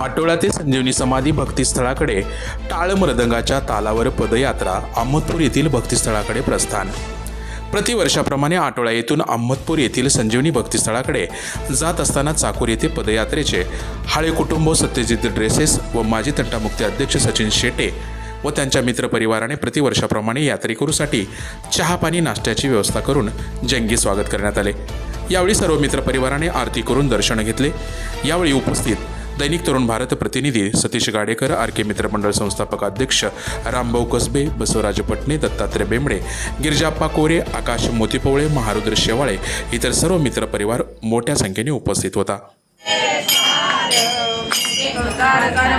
आठवडा ते संजीवनी समाधी भक्तिस्थळाकडे टाळ मृदंगाच्या तालावर पदयात्रा अहमदपूर येथील भक्तिस्थळाकडे प्रस्थान. प्रतिवर्षाप्रमाणे आठवडा येथून अहमदपूर येथील संजीवनी भक्तिस्थळाकडे जात असताना चाकूर येथे पदयात्रेचे हाळे कुटुंब सत्यजित ड्रेसेस व माजी तंटामुक्ती अध्यक्ष सचिन शेटे व त्यांच्या मित्रपरिवाराने प्रतिवर्षाप्रमाणे यात्रेकरूसाठी चहा पाणी नाश्त्याची व्यवस्था करून जंगी स्वागत करण्यात आले. यावेळी सर्व मित्रपरिवाराने आरती करून दर्शन घेतले. यावेळी उपस्थित दैनिक तरुण भारत प्रतिनिधी सतीश गाडेकर आर के मित्रमंडळ संस्थापक अध्यक्ष रामभाऊ कसबे बसवराज पटणे दत्तात्रय बेंबडे गिरजाप्पा कोरे आकाश मोतीपवळे महारुद्र शेवाळे इतर सर्व मित्रपरिवार मोठ्या संख्येने उपस्थित होता. संसारकारं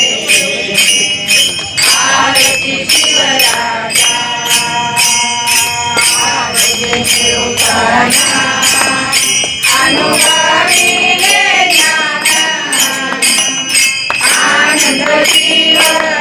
अनुभाविले आनंद जीवन